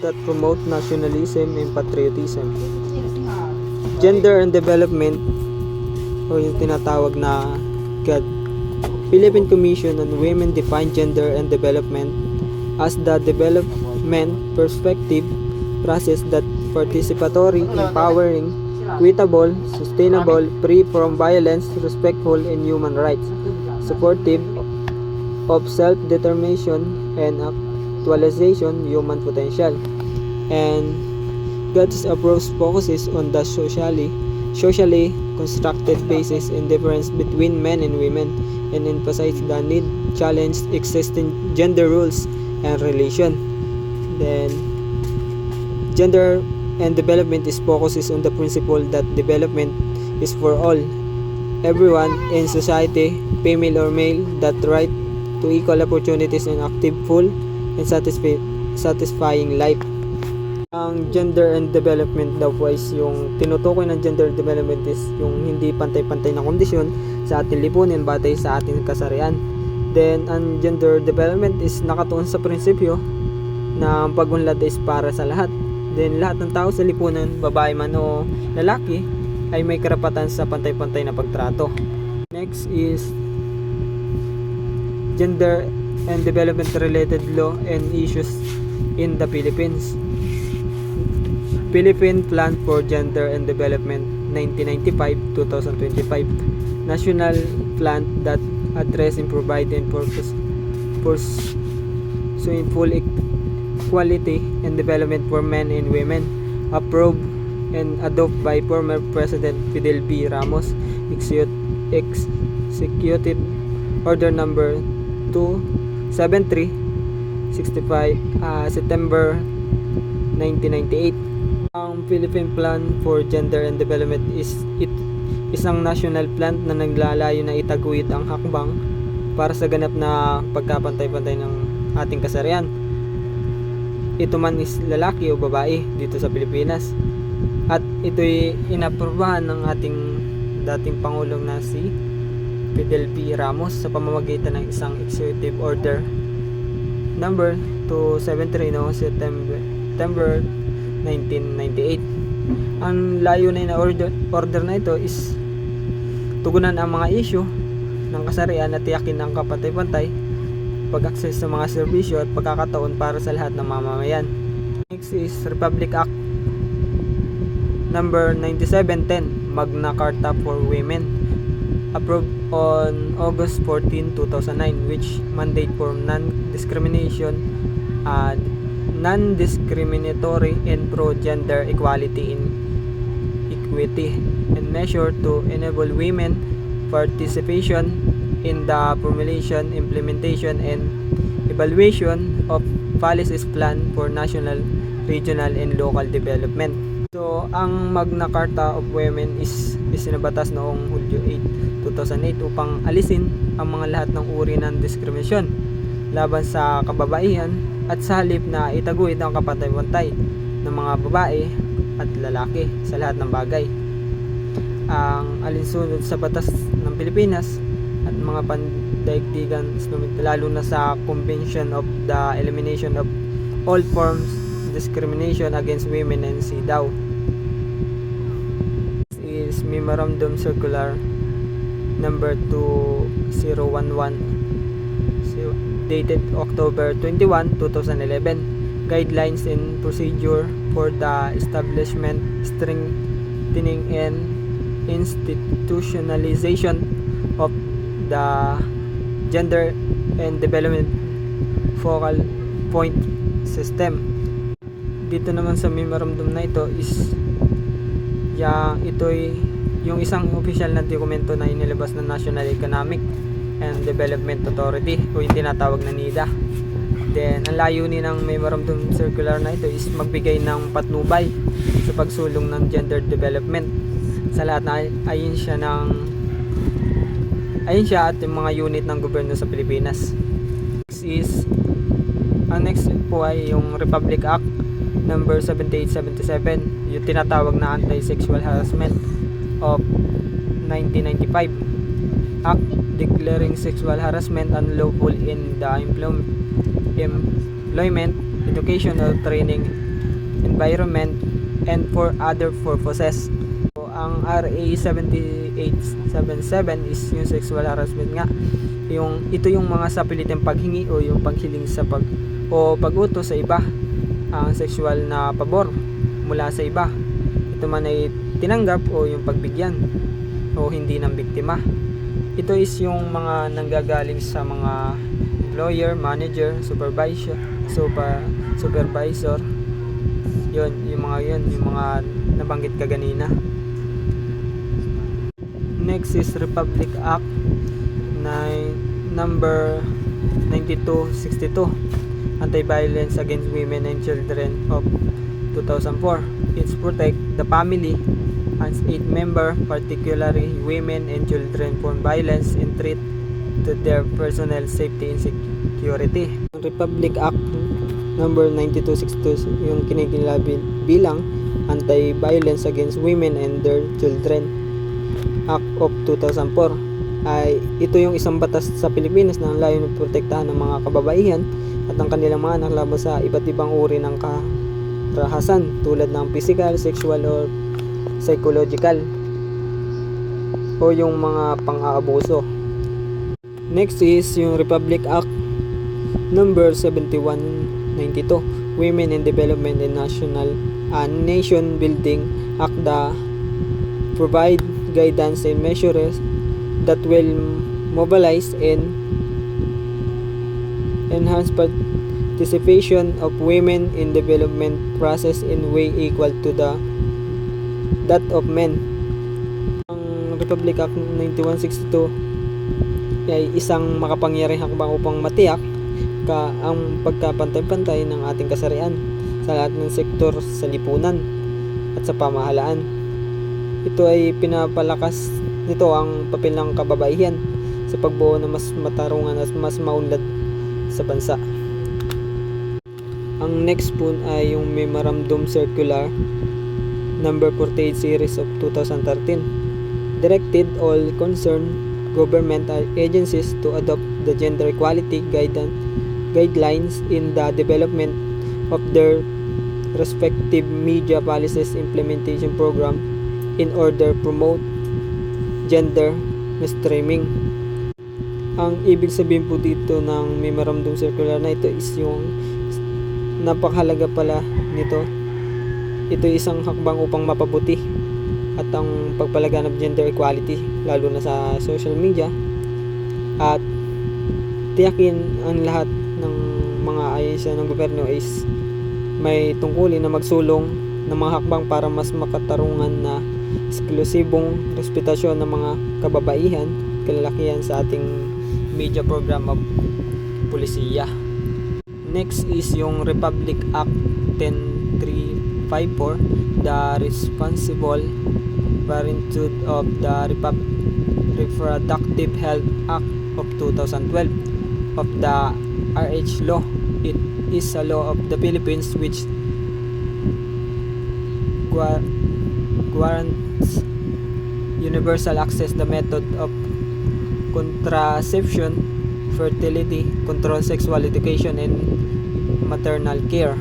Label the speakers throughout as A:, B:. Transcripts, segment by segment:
A: that promote nationalism and patriotism. Gender and Development o yung tinatawag na GAD. Philippine Commission on Women define gender and development as the development perspective process that participatory, empowering, equitable, sustainable, free from violence, respectful in human rights, supportive of self-determination and actualization human potential. And God's approach focuses on the socially socially constructed basis and difference between men and women and emphasizes the need challenge existing gender rules and relation. Then gender and development is focuses on the principle that development is for all everyone in society female or male that right to equal opportunities and active full and satisfy, satisfying life ang gender and development daw po yung tinutukoy ng gender development is yung hindi pantay-pantay na kondisyon sa ating lipunin batay sa ating kasarian. Then, ang gender development is nakatuon sa prinsipyo na ang pagunlad is para sa lahat. Then, lahat ng tao sa lipunan, babae man o lalaki, ay may karapatan sa pantay-pantay na pagtrato. Next is gender and development related law and issues in the Philippines. Philippine Plan for Gender and Development 1995-2025 National Plan that address and provide and purpose pursuing full equality and development for men and women approved and adopted by former President Fidel B. Ramos execute, executed order number 273 65 uh, September 1998 ang Philippine Plan for Gender and Development is it isang national plan na naglalayo na itaguyod ang hakbang para sa ganap na pagkapantay-pantay ng ating kasarian. Ito man is lalaki o babae dito sa Pilipinas. At ito'y inaprubahan ng ating dating Pangulong na si Fidel P. Ramos sa pamamagitan ng isang executive order number 273 no September September 1998. Ang layunin na order, order na ito is tugunan ang mga issue ng kasarian at tiyakin ang kapantay-pantay pag-access sa mga serbisyo at pagkakataon para sa lahat ng mamamayan. Next is Republic Act number 9710 Magna Carta for Women approved on August 14, 2009 which mandate for non-discrimination and non-discriminatory and pro-gender equality in equity and measure to enable women participation in the formulation, implementation, and evaluation of policies plan for national, regional, and local development. So, ang Magna Carta of Women is isinabatas noong Hulyo 8, 2008 upang alisin ang mga lahat ng uri ng diskriminasyon laban sa kababaihan at sa halip na itaguyod ang kapantay-pantay ng mga babae at lalaki sa lahat ng bagay. Ang alinsunod sa batas ng Pilipinas at mga pandaigdigan lalo na sa Convention of the Elimination of All Forms Discrimination Against Women and CEDAW is Memorandum Circular number 2011 so, dated October 21, 2011 Guidelines and Procedure for the Establishment, Strengthening and Institutionalization of the Gender and Development Focal Point System. Dito naman sa memorandum na ito is ya ito'y yung isang official na dokumento na inilabas ng National Economic and Development Authority o yung tinatawag na NIDA. Then, ang layunin ng memorandum circular na ito is magbigay ng patnubay sa pagsulong ng gender development sa lahat na ayon siya ng ayon siya at yung mga unit ng gobyerno sa Pilipinas. Next is ang next po ay yung Republic Act number 7877 yung tinatawag na anti-sexual harassment of 1995 Act declaring sexual harassment unlawful in the employ- employment educational training, environment, and for other purposes. So, ang RA 7877 is yung sexual harassment nga. Yung, ito yung mga sapilitang paghingi o yung paghiling sa pag o pag-utos sa iba ang sexual na pabor mula sa iba. Ito man ay tinanggap o yung pagbigyan o hindi ng biktima. Ito is yung mga nanggagaling sa mga employer, manager, supervisor, super, supervisor. Yun, yung mga yun, yung mga nabanggit ka ganina. Next is Republic Act na number 9262 Anti-Violence Against Women and Children of 2004. It's protect the family as eight member, particularly women and children from violence and threat to their personal safety and security. Republic Act number 9262 yung kinikilabi bilang Anti-Violence Against Women and Their Children Act of 2004 ay ito yung isang batas sa Pilipinas na ang layo na protektahan ng mga kababaihan at ang kanilang mga anak laban sa iba't ibang uri ng karahasan tulad ng physical, sexual or psychological o yung mga pang-aabuso. Next is yung Republic Act number 7192 Women in Development and National and Nation Building Act the provide guidance and measures that will mobilize and enhance participation of women in development process in way equal to the that of men. Ang Republic Act 9162 ay isang makapangyarihang hakbang upang matiyak ka ang pagkapantay-pantay ng ating kasarian sa lahat ng sektor sa lipunan at sa pamahalaan. Ito ay pinapalakas nito ang papel ng kababaihan sa pagbuo ng mas matarungan at mas maunlad sa bansa. Ang next po ay yung Memorandum Circular number 48 series of 2013 directed all concerned governmental agencies to adopt the gender equality guidance guidelines in the development of their respective media policies implementation program in order promote gender mainstreaming. Ang ibig sabihin po dito ng memorandum circular na ito is yung napakahalaga pala nito. Ito ay isang hakbang upang mapabuti at ang pagpalaganap gender equality lalo na sa social media at tiyakin ang lahat ng mga ahensya ng gobyerno is may tungkulin na magsulong ng mga hakbang para mas makatarungan na eksklusibong respetasyon ng mga kababaihan, kalalakihan sa ating media program of polisiya. Next is yung Republic Act 10354, the Responsible Parenthood of the Repub- Reproductive Health Act of 2012 of the RH law. It is a law of the Philippines which gua- warrants universal access the method of contraception, fertility, control, sexual education, and maternal care.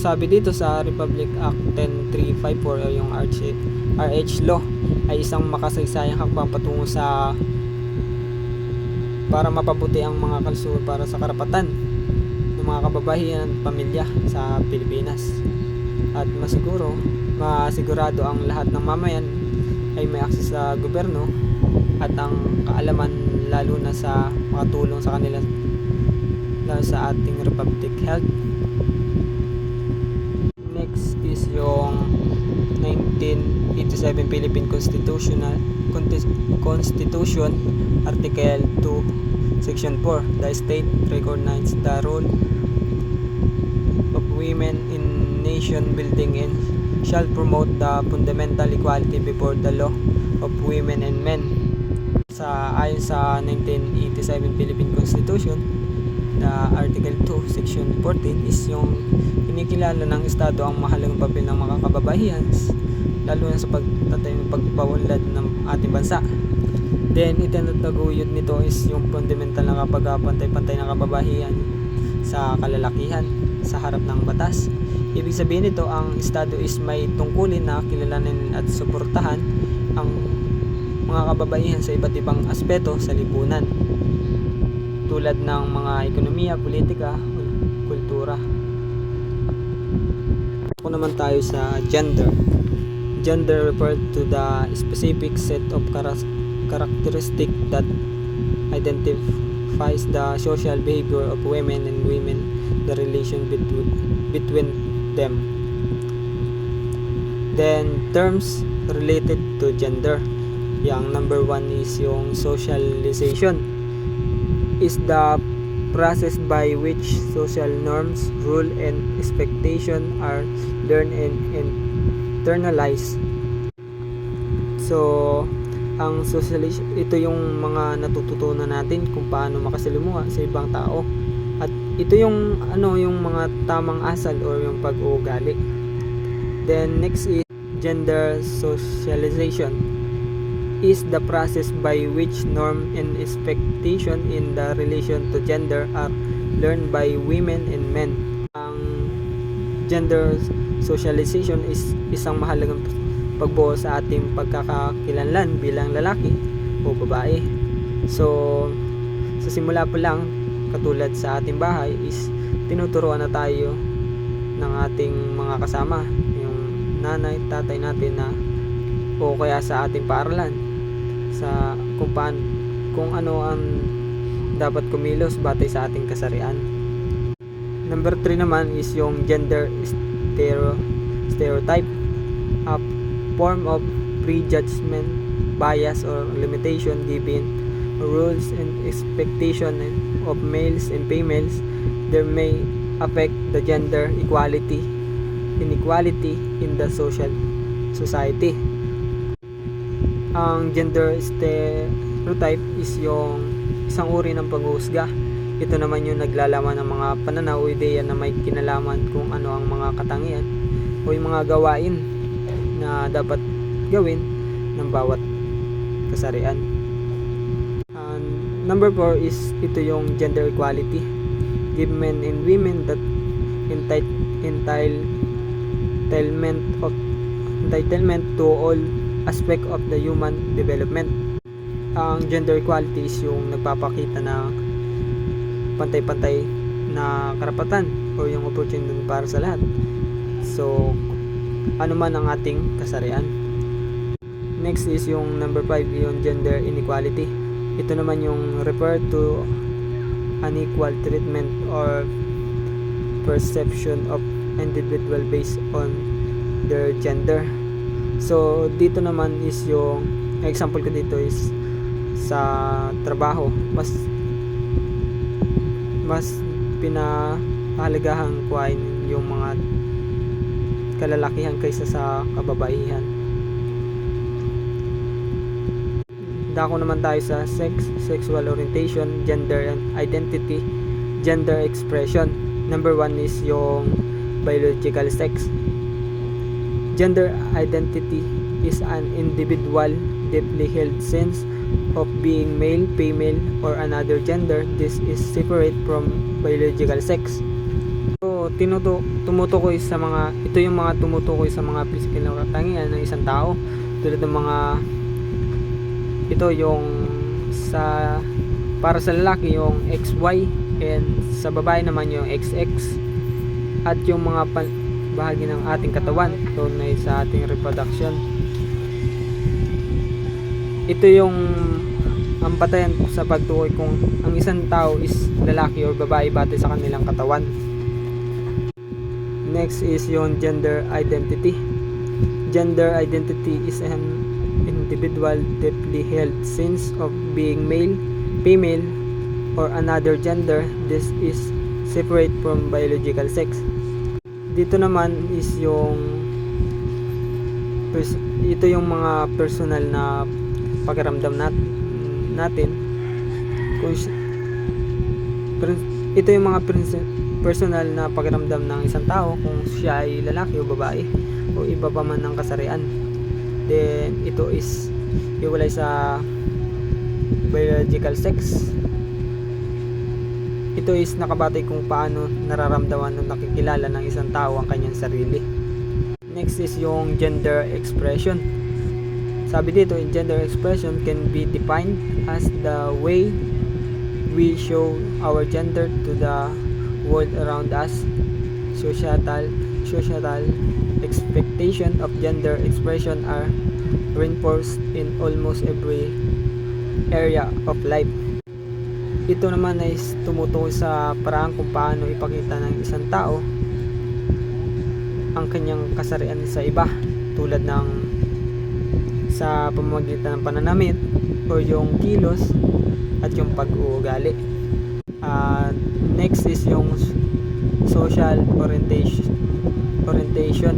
A: Sabi dito sa Republic Act 10354 o yung RH, RH law ay isang makasaysayang hakbang patungo sa para mapabuti ang mga kalusugan para sa karapatan ng mga kababayan at pamilya sa Pilipinas. At masiguro, masigurado ang lahat ng mamayan ay may access sa gobyerno at ang kaalaman lalo na sa makatulong sa kanila lalo sa ating Republic Health. Next is yung 1987 Philippine Constitutional Constitution Article 2 Section 4 The state recognizes the role of women in nation building and shall promote the fundamental equality before the law of women and men. Sa ayon sa 1987 Philippine Constitution, the Article 2, Section 14 is yung kinikilala ng Estado ang mahalagang papel ng mga kababayan lalo na sa pagtatay ng pagpawalad ng ating bansa. Then, itinataguyod nito is yung fundamental na kapag pantay-pantay ng kababayan sa kalalakihan sa harap ng batas. Ibig sabihin nito, ang Estado is may tungkulin na kilalanin at suportahan ang mga kababaihan sa iba't ibang aspeto sa lipunan tulad ng mga ekonomiya, politika, kultura. Ako naman tayo sa gender. Gender refer to the specific set of chara- characteristic that identifies the social behavior of women and women, the relation between, between them. Then, terms related to gender. Yang number one is yung socialization. Is the process by which social norms, rule, and expectation are learned and internalized. So, ang socialization, ito yung mga natututunan natin kung paano makasalimuha sa ibang tao. At ito yung ano yung mga tamang asal or yung pag-uugali. Then next is gender socialization is the process by which norm and expectation in the relation to gender are learned by women and men. Ang gender socialization is isang mahalagang pagbuo sa ating pagkakakilanlan bilang lalaki o babae. So, sa simula pa lang, katulad sa ating bahay is tinuturuan na tayo ng ating mga kasama, yung nanay, tatay natin na o kaya sa ating paaralan sa kung paan, kung ano ang dapat kumilos batay sa ating kasarian. Number 3 naman is yung gender stereo, stereotype. A form of prejudgment, bias or limitation given rules and expectation of males and females there may affect the gender equality inequality in the social society ang gender stereotype is yung isang uri ng paghuhusga. Ito naman yung naglalaman ng mga pananaw o ideya na may kinalaman kung ano ang mga katangian o yung mga gawain na dapat gawin ng bawat kasarian. And number 4 is ito yung gender equality. Give men and women that enti- entitle entitlement of entitlement to all aspect of the human development. Ang gender equality is yung nagpapakita na pantay-pantay na karapatan o yung opportunity para sa lahat. So, ano man ang ating kasarian. Next is yung number 5, yung gender inequality. Ito naman yung refer to unequal treatment or perception of individual based on their gender. So, dito naman is yung example ko dito is sa trabaho. Mas mas pinahalagahan kuhain yung mga kalalakihan kaysa sa kababaihan. Dako naman tayo sa sex, sexual orientation, gender and identity, gender expression. Number one is yung biological sex. Gender identity is an individual deeply held sense of being male, female, or another gender. This is separate from biological sex. So, tinuto, tumutukoy sa mga, ito yung mga tumutukoy sa mga physical na katangian ng isang tao. Tulad ng mga, ito yung sa, para sa lalaki yung XY and sa babae naman yung XX at yung mga pan, bahagi ng ating katawan tunay sa ating reproduction ito yung ang batayan sa pagtukoy kung ang isang tao is lalaki or babae batay sa kanilang katawan. Next is yung gender identity. Gender identity is an individual deeply held sense of being male female or another gender. This is separate from biological sex. Dito naman is yung ito yung mga personal na pakiramdam nat natin kung ito yung mga pers- personal na pakiramdam ng isang tao kung siya ay lalaki o babae o iba pa man ng kasarian then ito is iwalay sa biological sex Ito is nakabatay kung paano nararamdaman o nakikilala ng isang tao ang kanyang sarili. Next is yung gender expression. Sabi dito, in gender expression can be defined as the way we show our gender to the world around us. Societal, societal expectation of gender expression are reinforced in almost every area of life. Ito naman ay tumutukoy sa paraan kung paano ipakita ng isang tao ang kanyang kasarian sa iba tulad ng sa pamamagitan ng pananamit o yung kilos at yung pag-uugali. At next is yung social orientation. Orientation.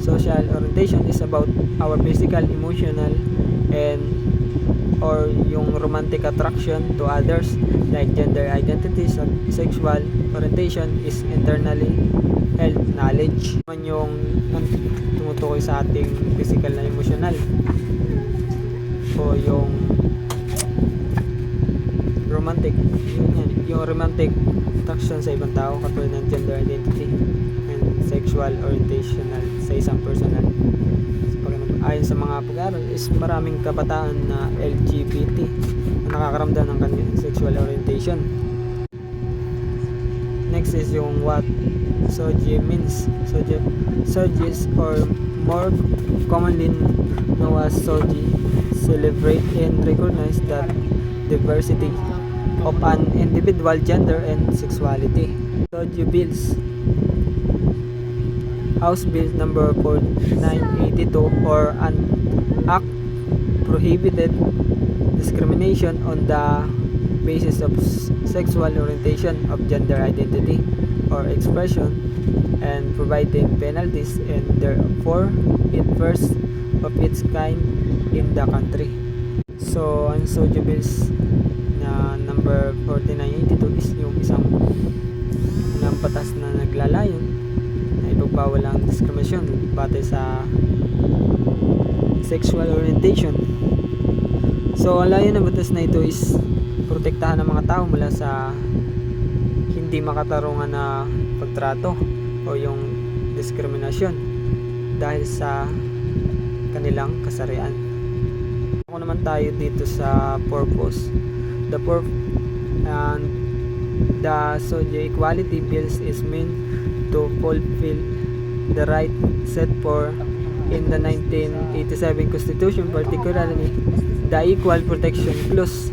A: Social orientation is about our physical, emotional, and or yung romantic attraction to others like gender identity, se- sexual orientation is internally held knowledge. Man yung tumutukoy sa ating physical na emotional o yung romantic. Yung romantic attraction sa ibang tao katulad ng gender identity and sexual orientational sa isang personal. Ayon sa mga pag-aaral is maraming kabataan na LGBT na nakakaramdam ng kanilang sexual orientation. Next is yung what soji means. Soji soji is or more commonly known as soji celebrate and recognize that diversity of an individual gender and sexuality. Soji bills House Bill number 4982 or an act prohibited discrimination on the basis of sexual orientation of gender identity or expression providing penalties and therefore it first of its kind in the country. So, ang Sojo Bills na number 4982 is yung isang ng batas na naglalayon na ipagbawal ang diskriminasyon batay sa sexual orientation. So, ang layo ng batas na ito is protektahan ng mga tao mula sa hindi makatarungan na pagtrato o yung diskriminasyon dahil sa kanilang kasarian. Ako naman tayo dito sa purpose. The purpose and the Sojo Equality Bills is meant to fulfill the right set for in the 1987 Constitution, particularly the Equal Protection Clause.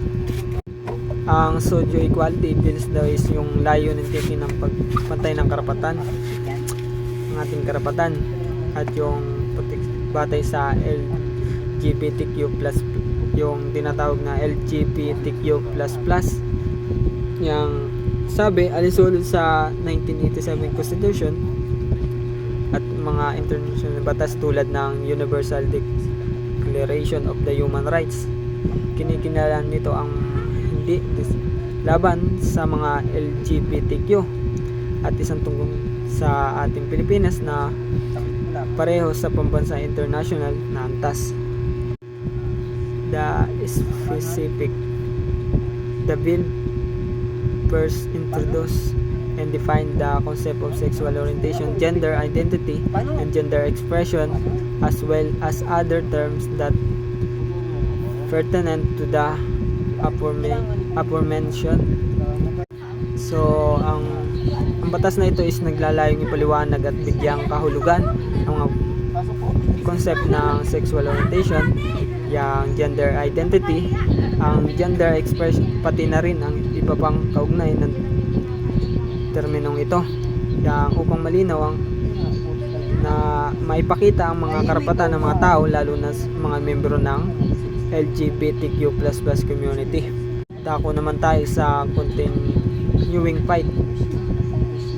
A: Ang Sojo Equality Bills daw is yung layo ng ng pagpantay ng karapatan ng ating karapatan at yung batay sa LGBTQ yung tinatawag na LGBTQ yung sabi alinsunod sa 1987 Constitution at mga international batas tulad ng Universal Declaration of the Human Rights. Kinikinalan nito ang hindi laban sa mga LGBTQ at isang tungkol sa ating Pilipinas na pareho sa pambansa international na antas the specific the bill first introduced and defined the concept of sexual orientation, gender identity, and gender expression, as well as other terms that pertinent to the aforeme- aforementioned. So, ang ang batas na ito is naglalayong ipaliwanag at bigyang kahulugan ang mga concept ng sexual orientation, yung gender identity, ang gender expression, pati na rin ang iba pang kaugnay ng terminong ito. Yang upang malinaw ang na maipakita ang mga karapatan ng mga tao lalo na mga membro ng LGBTQ++ community. Dako naman tayo sa continuing fight.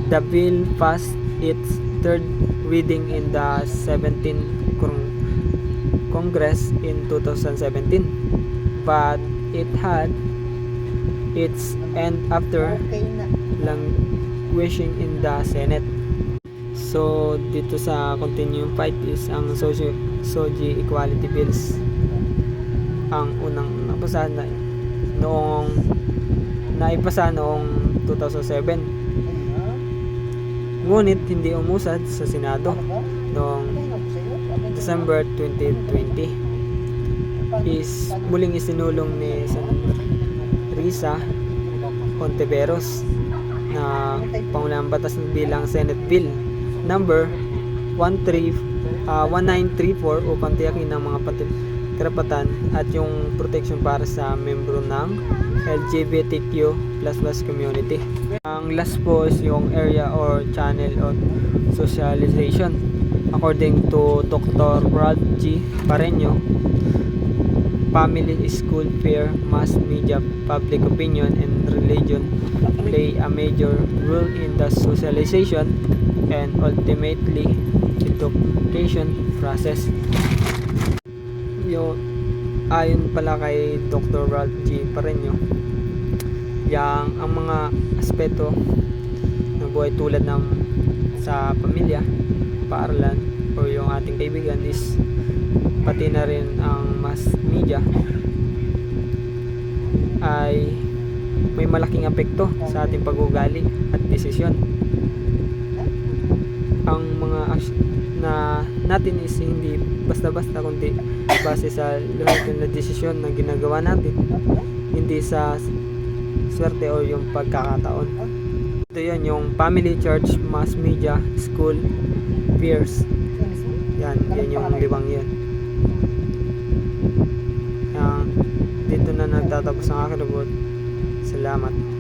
A: The bill passed its third reading in the 17th Con- Congress in 2017 but it had its end after languishing in the Senate. So, dito sa continuing fight is ang Soji, Soji Equality Bills. Ang unang napasa na noong naipasa noong 2007. Ngunit hindi umusad sa Senado noong December 2020 is muling isinulong ni San Risa Ontiveros na pangulang batas bilang Senate Bill number 13 ah, 1934 upang tiyakin ng mga karapatan at yung protection para sa membro ng LGBTQ community. Ang last po is yung area or channel of socialization. According to Dr. Ralph G. Pareño, family, school, peer, mass media, public opinion, and religion play a major role in the socialization and ultimately education process. Yo, ayon pala kay Dr. Ralph G. Pareño, yang ang mga aspeto ng buhay tulad ng sa pamilya, paaralan, o yung ating kaibigan is pati na rin ang mass media ay may malaking apekto sa ating pag-ugali at desisyon. Ang mga na natin is hindi basta-basta kundi base sa lahat na desisyon na ginagawa natin hindi sa swerte o yung pagkakataon. Ito yan, yung family, church, mass media, school, peers. Yan, yan yung libang yan. Yan, dito na nagtatapos ang aking report. Salamat.